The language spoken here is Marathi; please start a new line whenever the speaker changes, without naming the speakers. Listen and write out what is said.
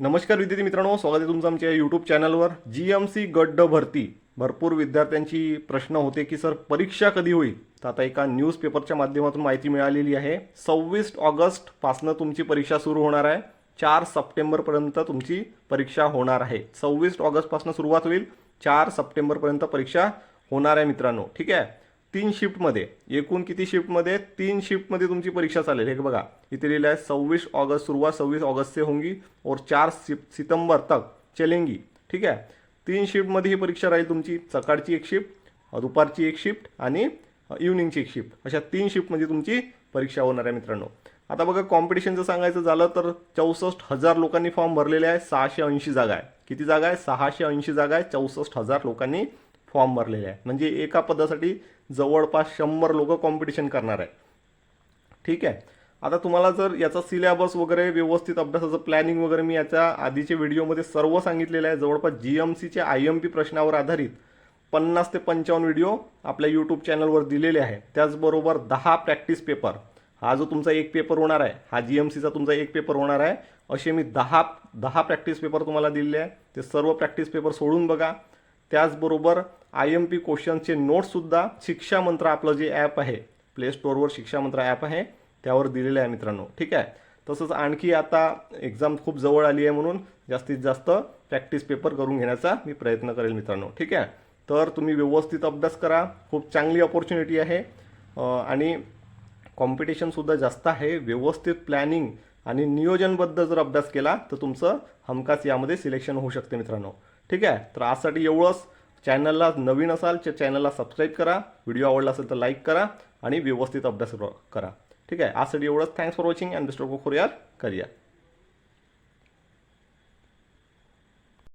नमस्कार विद्यार्थी मित्रांनो स्वागत आहे तुमचं आमच्या यूट्यूब चॅनलवर जी एम सी गड्ड भरती. भरपूर विद्यार्थ्यांची प्रश्न होते की सर परीक्षा कधी होईल? तर आता एका न्यूजपेपरच्या माध्यमातून माहिती मिळालेली आहे. सव्वीस ऑगस्टपासनं तुमची परीक्षा सुरू होणार आहे. चार सप्टेंबरपर्यंत तुमची परीक्षा होणार आहे. सव्वीस ऑगस्टपासून सुरुवात होईल. चार सप्टेंबरपर्यंत परीक्षा होणार आहे मित्रांनो. ठीक आहे? तीन शिफ्टमध्ये एकूण किती शिफ्टमध्ये? तीन शिफ्टमध्ये तुमची परीक्षा चालेल. हे बघा इथे लिहिलं आहे सव्वीस ऑगस्ट सुरुवात सव्वीस ऑगस्ट से होंगी और चार सिप- सितंबर तक चलेंगी. ठीक आहे? तीन शिफ्टमध्ये ही परीक्षा राहील तुमची. सकाळची एक शिफ्ट दुपारची एक शिफ्ट आणि इव्हनिंगची एक शिफ्ट. अशा तीन शिफ्टमध्ये तुमची परीक्षा होणार आहे मित्रांनो. आता बघा कॉम्पिटिशनचं सांगायचं झालं तर चौसष्ट हजार लोकांनी फॉर्म भरलेले आहे सहाशे ऐंशी जागा आहे. किती जागा आहे? सहाशे ऐंशी जागा आहे चौसष्ट हजार लोकांनी फॉर्म भरलेले आहे. म्हणजे एका पदासाठी जवळपास शंभर लोक कॉम्पिटिशन करणार आहे ठीक आहे? आता तुम्हाला जर याचा सिलेबस वगैरे व्यवस्थित अभ्यासाचं प्लॅनिंग वगैरे मी याच्या आधीच्या व्हिडिओमध्ये सर्व सांगितलेलं आहे. जवळपास जी एम सीच्या आय एम पी प्रश्नावर आधारित पन्नास ते पंचावन्न व्हिडिओ आपल्या यूट्यूब चॅनलवर दिलेले आहे. त्याचबरोबर दहा प्रॅक्टिस पेपर हा जो तुमचा एक पेपर होणार आहे हा जी एम सीचा तुमचा एक पेपर होणार आहे. असे मी दहा दहा प्रॅक्टिस पेपर तुम्हाला दिलेले आहे. ते सर्व प्रॅक्टिस पेपर सोडून बघा. त्याचबरोबर आय एम पी क्वेश्चनचे नोट्ससुद्धा शिक्षा मंत्र आपलं जे ॲप आहे प्ले स्टोअरवर शिक्षा मंत्र ॲप आहे त्यावर दिलेलं आहे मित्रांनो. ठीक आहे? तसंच आणखी आता एक्झाम खूप जवळ आली आहे म्हणून जास्तीत जास्त प्रॅक्टिस पेपर करून घेण्याचा मी प्रयत्न करेल मित्रांनो. ठीक आहे? तर तुम्ही व्यवस्थित अभ्यास करा. खूप चांगली अपॉर्च्युनिटी आहे. आणि कॉम्पिटिशनसुद्धा जास्त आहे. व्यवस्थित प्लॅनिंग आणि नियोजनबद्ध जर अभ्यास केला तर तुमचं हमखास यामध्ये सिलेक्शन होऊ शकते मित्रांनो. ठीक आहे? तर आजसाठी एवढंच. चॅनलला नवीन असाल तर चॅनलला सबस्क्राईब करा. व्हिडिओ आवडला असेल तर लाईक करा आणि व्यवस्थित अभ्यास करा. ठीक आहे? आजसाठी एवढंच. Thanks for watching and best of career यार